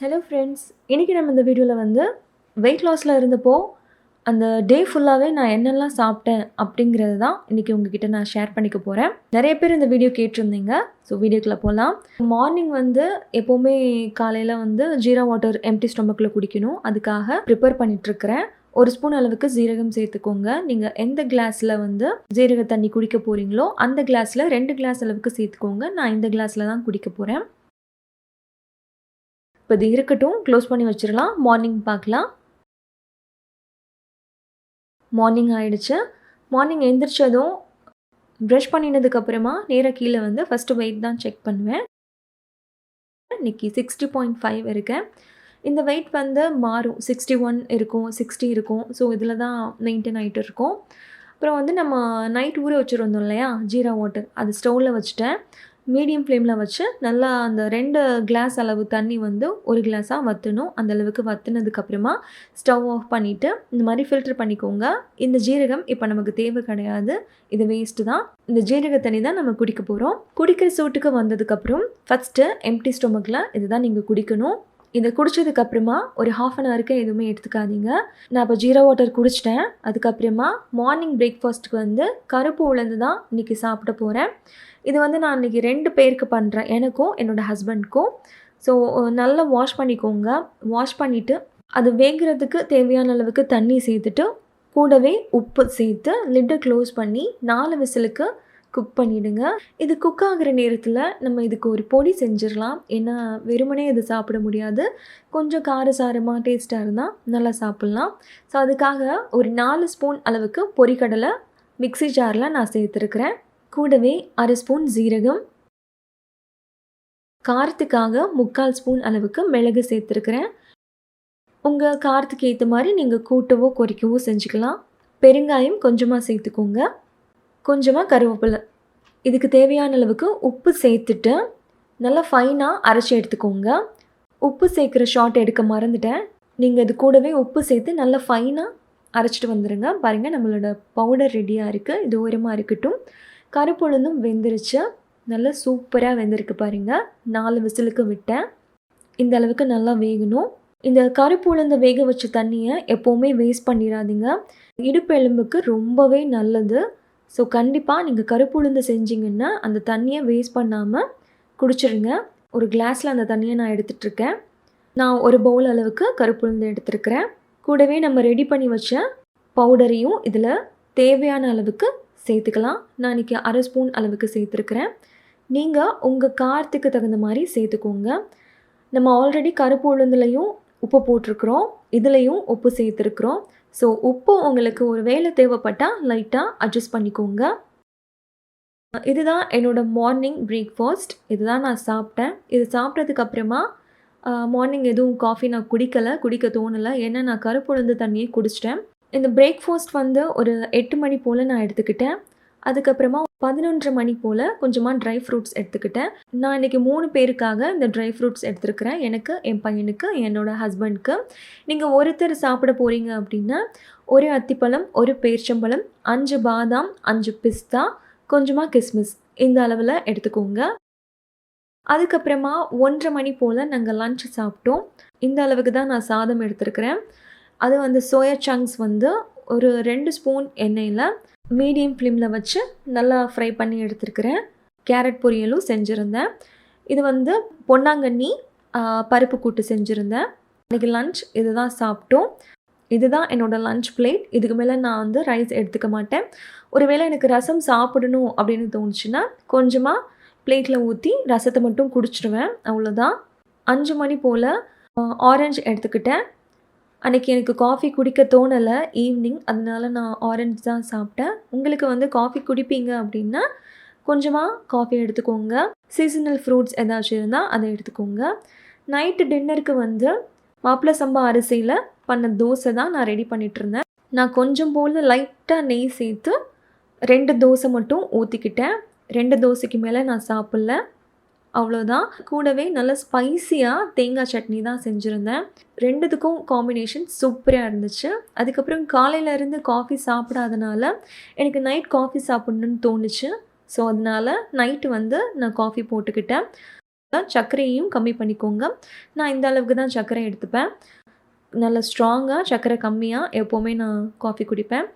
Hello friends இன்றைக்கி நம்ம இந்த வீடியோவில் வந்து வெயிட் லாஸில் இருந்தப்போ அந்த டே ஃபுல்லாகவே நான் என்னெல்லாம் சாப்பிட்டேன் அப்படிங்கிறது தான் இன்றைக்கி உங்ககிட்ட நான் ஷேர் பண்ணிக்க போகிறேன் நிறைய பேர் இந்த வீடியோ கேட்டிருந்தீங்க. ஸோ வீடியோக்குள்ளே போகலாம் மார்னிங் வந்து எப்போவுமே காலையில் வந்து ஜீரா வாட்டர் எம்டி ஸ்டொமக்கில் குடிக்கணும். அதுக்காக ப்ரிப்பேர் பண்ணிகிட்ருக்கிறேன் ஒரு ஸ்பூன் அளவுக்கு ஜீரகம் சேர்த்துக்கோங்க. நீங்கள் எந்த கிளாஸில் வந்து ஜீரக தண்ணி குடிக்க போகிறீங்களோ அந்த கிளாஸில் ரெண்டு கிளாஸ் அளவுக்கு சேர்த்துக்கோங்க. நான் இந்த கிளாஸில் தான் குடிக்க போகிறேன் இப்போ இது இருக்கட்டும். க்ளோஸ் பண்ணி வச்சிடலாம். மார்னிங் பார்க்கலாம். மார்னிங் ஆகிடுச்சு மார்னிங் எந்திரிச்சதும் ப்ரஷ் பண்ணினதுக்கப்புறமா நேராக கீழே வந்து ஃபஸ்ட்டு வெயிட் தான் செக் பண்ணுவேன். இன்னைக்கு சிக்ஸ்டி பாயிண்ட் ஃபைவ் இருக்கேன். இந்த வெயிட் வந்து மாறும். சிக்ஸ்டி ஒன் இருக்கும் சிக்ஸ்டி இருக்கும். ஸோ இதில் தான் மெயின்டைன் ஆகிட்டு இருக்கும். அப்புறம் வந்து நம்ம நைட் ஊற வச்சுருந்தோம் இல்லையா? ஜீரா வாட்டர் அது ஸ்டவ்வில் வச்சுட்டேன். மீடியம் ஃப்ளேமில் வச்சு நல்லா அந்த ரெண்டு கிளாஸ் அளவு தண்ணி வந்து ஒரு கிளாஸாக வற்றணும் அந்த அளவுக்கு வற்றினதுக்கப்புறமா ஸ்டவ் ஆஃப் பண்ணிவிட்டு இந்த மாதிரி ஃபில்டர் பண்ணிக்கோங்க. இந்த ஜீரகம் இப்போ நமக்கு தேவை கிடையாது. இது வேஸ்ட்டு தான். இந்த ஜீரக தண்ணி தான் நம்ம குடிக்க போகிறோம் குடிக்கிற சூட்டுக்கு வந்ததுக்கப்புறம் ஃபஸ்ட்டு எம்டி ஸ்டொமக்கில் இதுதான் நீங்கள் குடிக்கணும். இதை குடித்ததுக்கப்புறமா ஒரு ஹாஃப் அன் ஹவருக்கு எதுவுமே எடுத்துக்காதீங்க. நான் இப்போ ஜீரோ வாட்டர் குடிச்சிட்டேன். அதுக்கப்புறமா மார்னிங் பிரேக்ஃபாஸ்ட்டுக்கு வந்து கருப்பு உளுந்து தான் இன்றைக்கி சாப்பிட போகிறேன் இது வந்து நான் இன்றைக்கி ரெண்டு பேருக்கு பண்ணுறேன் எனக்கும் என்னோடய ஹஸ்பண்ட்க்கும் ஸோ நல்லா வாஷ் பண்ணிக்கோங்க. வாஷ் பண்ணிவிட்டு அது வேகிறதுக்கு தேவையான அளவுக்கு தண்ணி சேர்த்துட்டு கூடவே உப்பு சேர்த்து லிட்டை க்ளோஸ் பண்ணி நாலு விசிலுக்கு குக் பண்ணிவிடுங்க இது குக் ஆகிற நேரத்தில் நம்ம இதுக்கு ஒரு பொடி செஞ்சிடலாம். ஏன்னா வெறுமனே இது சாப்பிட முடியாது. கொஞ்சம் காரசாரமாக டேஸ்ட்டாக இருந்தால் நல்லா சாப்பிட்லாம். ஸோ அதுக்காக ஒரு நாலு ஸ்பூன் அளவுக்கு பொரிக்கடலை மிக்சி ஜாரில் நான் சேர்த்துருக்குறேன். கூடவே அரை ஸ்பூன் ஜீரகம் காரத்துக்காக முக்கால் ஸ்பூன் அளவுக்கு மிளகு சேர்த்துருக்குறேன். உங்கள் காரத்துக்கு ஏற்ற மாதிரி நீங்கள் கூட்டவோ குறைக்கவோ செஞ்சுக்கலாம். பெருங்காயம் கொஞ்சமாக சேர்த்துக்கோங்க. கொஞ்சமாக கருவேப்பிலை. இதுக்கு தேவையான அளவுக்கு உப்பு சேர்த்துட்டு நல்லா ஃபைனாக அரைச்சி எடுத்துக்கோங்க. உப்பு சேர்க்குற ஷார்ட் எடுக்க மறந்துட்டேன். நீங்கள் இது கூடவே உப்பு சேர்த்து நல்லா ஃபைனாக அரைச்சிட்டு வந்துடுங்க பாருங்கள் நம்மளோட பவுடர் ரெடியாக இருக்குது இது ஓரமாக இருக்கட்டும். கருப்பொழுந்தும் வெந்துருச்சு. நல்லா சூப்பராக வெந்திருக்கு பாருங்கள் நாலு விசிலுக்கு விட்டேன். இந்த அளவுக்கு நல்லா வேகணும். இந்த கருப்பு உளுந்த வேக வச்ச தண்ணியை எப்போவுமே வேஸ்ட் பண்ணிடாதீங்க. இடுப்பு எலும்புக்கு ரொம்பவே நல்லது. ஸோ கண்டிப்பாக நீங்கள் கருப்பு உளுந்து செஞ்சிங்கன்னா அந்த தண்ணியை வேஸ்ட் பண்ணாமல் குடிச்சிருங்க. ஒரு கிளாஸில் அந்த தண்ணியை நான் எடுத்துகிட்ருக்கேன் நான் ஒரு பவுல் அளவுக்கு கருப்பு உளுந்து எடுத்துருக்கிறேன். கூடவே நம்ம ரெடி பண்ணி வச்ச பவுடரையும் இதில் தேவையான அளவுக்கு சேர்த்துக்கலாம். நான் இன்றைக்கி அரை ஸ்பூன் அளவுக்கு சேர்த்துருக்குறேன். நீங்கள் உங்கள் காரத்துக்கு தகுந்த மாதிரி சேர்த்துக்கோங்க. நம்ம ஆல்ரெடி கருப்பு உளுந்துலையும் உப்பு போட்டிருக்கிறோம். இதுலேயும் உப்பு சேர்த்துருக்குறோம். ஸோ உப்பு உங்களுக்கு ஒரு வேலை தேவைப்பட்டால் லைட்டாக அட்ஜஸ்ட் பண்ணிக்கோங்க. இதுதான் என்னோடய மார்னிங் பிரேக்ஃபாஸ்ட் இதுதான் நான் சாப்பிட்டேன். இது சாப்பிட்டதுக்கு அப்புறமா மார்னிங் எதுவும் காஃபி நான் குடிக்கலை குடிக்க தோணலை. ஏன்னா நான் கருப்புழுந்து தண்ணியை குடிச்சிட்டேன். இந்த பிரேக்ஃபாஸ்ட் வந்து ஒரு எட்டு மணி போல் நான் எடுத்துக்கிட்டேன். அதுக்கப்புறமா பதினொன்றரை மணி போல் கொஞ்சமாக ட்ரை ஃப்ரூட்ஸ் எடுத்துக்கிட்டேன். நான் இன்றைக்கி மூணு பேருக்காக இந்த ட்ரை ஃப்ரூட்ஸ் எடுத்துருக்கிறேன். எனக்கு என் பையனுக்கு என்னோடய ஹஸ்பண்ட்க்கு நீங்கள் ஒருத்தர் சாப்பிட போகிறீங்க அப்படின்னா ஒரு அத்திப்பழம் ஒரு பேர்ச்சம்பழம் அஞ்சு பாதாம் அஞ்சு பிஸ்தா கொஞ்சமாக கிஸ்மிஸ். இந்த அளவில் எடுத்துக்கோங்க. அதுக்கப்புறமா ஒன்றரை மணி போல் நாங்கள் லன்ச் சாப்பிட்டோம். இந்த அளவுக்கு தான் நான் சாதம் எடுத்துருக்கிறேன். அது வந்து சோயா சங்க்ஸ் வந்து ஒரு ரெண்டு ஸ்பூன் எண்ணெயில் மீடியம் ஃப்ளேமில் வச்சு நல்லா ஃப்ரை பண்ணி எடுத்துருக்கிறேன். கேரட் பொரியலும் செஞ்சுருந்தேன். இது வந்து பொன்னாங்கண்ணி பருப்பு கூட்டு செஞ்சுருந்தேன். இன்றைக்கி லன்ச் இது தான் சாப்பிட்டோம். இதுதான் என்னோடய லன்ச் பிளேட் இதுக்கு மேலே நான் வந்து ரைஸ் எடுத்துக்க மாட்டேன். ஒருவேளை எனக்கு ரசம் சாப்பிடணும் அப்படின்னு தோணுச்சுன்னா கொஞ்சமாக பிளேட்டில் ஊற்றி ரசத்தை மட்டும் குடிச்சிடுவேன். அவ்வளோதான் அஞ்சு மணி போல் ஆரஞ்சு எடுத்துக்கிட்டேன். அன்றைக்கி எனக்கு காஃபி குடிக்க தோணலை. ஈவினிங் அதனால நான் ஆரஞ்சு தான் சாப்பிட்டேன். உங்களுக்கு வந்து காஃபி குடிப்பீங்க அப்படின்னா கொஞ்சமாக காஃபி எடுத்துக்கோங்க. சீசனல் ஃப்ரூட்ஸ் ஏதாச்சும் இருந்தால் அதை எடுத்துக்கோங்க. நைட்டு டின்னருக்கு வந்து மாப்பிள்ளை சம்பா அரிசியில் பண்ண தோசை தான் நான் ரெடி பண்ணிகிட்டு இருந்தேன். நான் கொஞ்சம் போல் லைட்டாக நெய் சேர்த்து ரெண்டு தோசை மட்டும் ஊற்றிக்கிட்டேன் ரெண்டு தோசைக்கு மேலே நான் சாப்பிட்ல. அவ்வளோதான் கூடவே நல்ல ஸ்பைஸியாக தேங்காய் சட்னி தான் செஞ்சுருந்தேன். ரெண்டுத்துக்கும் காம்பினேஷன் சூப்பராக இருந்துச்சு. அதுக்கப்புறம் காலையிலேருந்து காஃபி சாப்பிடாதனால எனக்கு நைட் காஃபி சாப்பிட்ணுன்னு தோணுச்சு. ஸோ அதனால் நைட்டு வந்து நான் காஃபி போட்டுக்கிட்டேன். சர்க்கரையும் கம்மி பண்ணிக்கோங்க. நான் இந்த அளவுக்கு தான் சர்க்கரை எடுத்துப்பேன். நல்ல ஸ்ட்ராங்காக சர்க்கரை கம்மியாக எப்போவுமே நான் காஃபி குடிப்பேன்.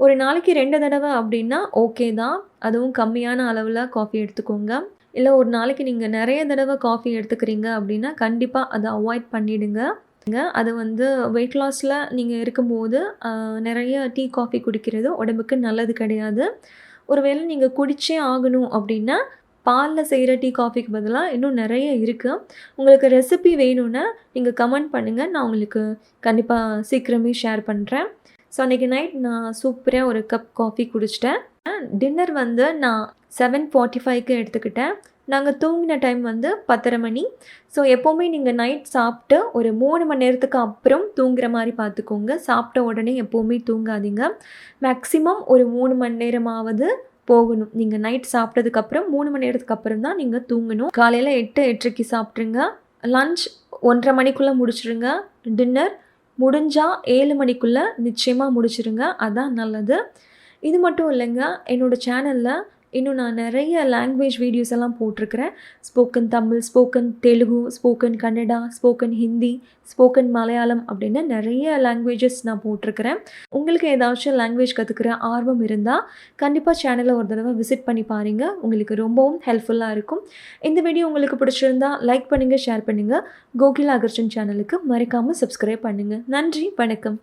ஒரு நாளைக்கு ரெண்டு தடவை அப்படின்னா ஓகே தான். அதுவும் கம்மியான அளவில் காஃபி எடுத்துக்கோங்க. இல்லை ஒரு நாளைக்கு நீங்கள் நிறைய தடவை காஃபி எடுத்துக்கிறீங்க அப்படின்னா கண்டிப்பாக அதை அவாய்ட் பண்ணிவிடுங்க அது வந்து வெயிட் லாஸில் நீங்கள் இருக்கும்போது நிறைய டீ காஃபி குடிக்கிறது உடம்புக்கு நல்லது கிடையாது. ஒருவேளை நீங்கள் குடிச்சே ஆகணும் அப்படின்னா பாலில் செய்கிற டீ காஃபிக்கு பதிலாக இன்னும் நிறைய இருக்குது உங்களுக்கு ரெசிபி வேணும்னா நீங்கள் கமெண்ட் பண்ணுங்கள் நான் உங்களுக்கு கண்டிப்பாக சீக்கிரமே ஷேர் பண்ணுறேன் ஸோ அன்றைக்கி நைட் நான் சூப்பராக ஒரு கப் காஃபி குடிச்சிட்டேன். டின்னர் வந்து நான் செவன் ஃபார்ட்டி ஃபைவ்க்கு எடுத்துக்கிட்டேன். நாங்கள் தூங்கின டைம் வந்து பத்தரை மணி. ஸோ எப்போவுமே நீங்கள் நைட் சாப்பிட்டு ஒரு மூணு மணி நேரத்துக்கு அப்புறம் தூங்குற மாதிரி பார்த்துக்கோங்க சாப்பிட்ட உடனே எப்போவுமே தூங்காதீங்க. மேக்ஸிமம் ஒரு மூணு மணி நேரமாவது போகணும். நீங்கள் நைட் சாப்பிட்டதுக்கப்புறம் மூணு மணி நேரத்துக்கு அப்புறம் தான் நீங்கள் தூங்கணும். காலையில் எட்டு எட்டரைக்கு சாப்பிட்ருங்க லஞ்ச் ஒன்றரை மணிக்குள்ளே முடிச்சிடுங்க டின்னர் முடிஞ்சால் ஏழு மணிக்குள்ளே நிச்சயமாக முடிச்சிருங்க. அதான் நல்லது. இது மட்டும் இல்லைங்க என்னோடய சேனலில் இன்னும் நான் நிறைய லாங்குவேஜ் வீடியோஸ் எல்லாம் போட்டிருக்கிறேன். Spoken Tamil spoken Telugu spoken Kannada spoken Hindi spoken Malayalam அப்படின்னு நிறைய லாங்குவேஜஸ் நான் போட்டிருக்கிறேன். உங்களுக்கு ஏதாச்சும் லாங்குவேஜ் கற்றுக்கிற ஆர்வம் இருந்தால் கண்டிப்பாக சேனலை ஒரு தடவை விசிட் பண்ணி பாருங்கள் உங்களுக்கு ரொம்பவும் ஹெல்ப்ஃபுல்லாக இருக்கும். இந்த வீடியோ உங்களுக்கு பிடிச்சிருந்தா லைக் பண்ணுங்கள் ஷேர் பண்ணுங்கள் கோகில் அகர்ஜன் சேனலுக்கு மறக்காமல் சப்ஸ்கிரைப் பண்ணுங்கள் நன்றி வணக்கம்.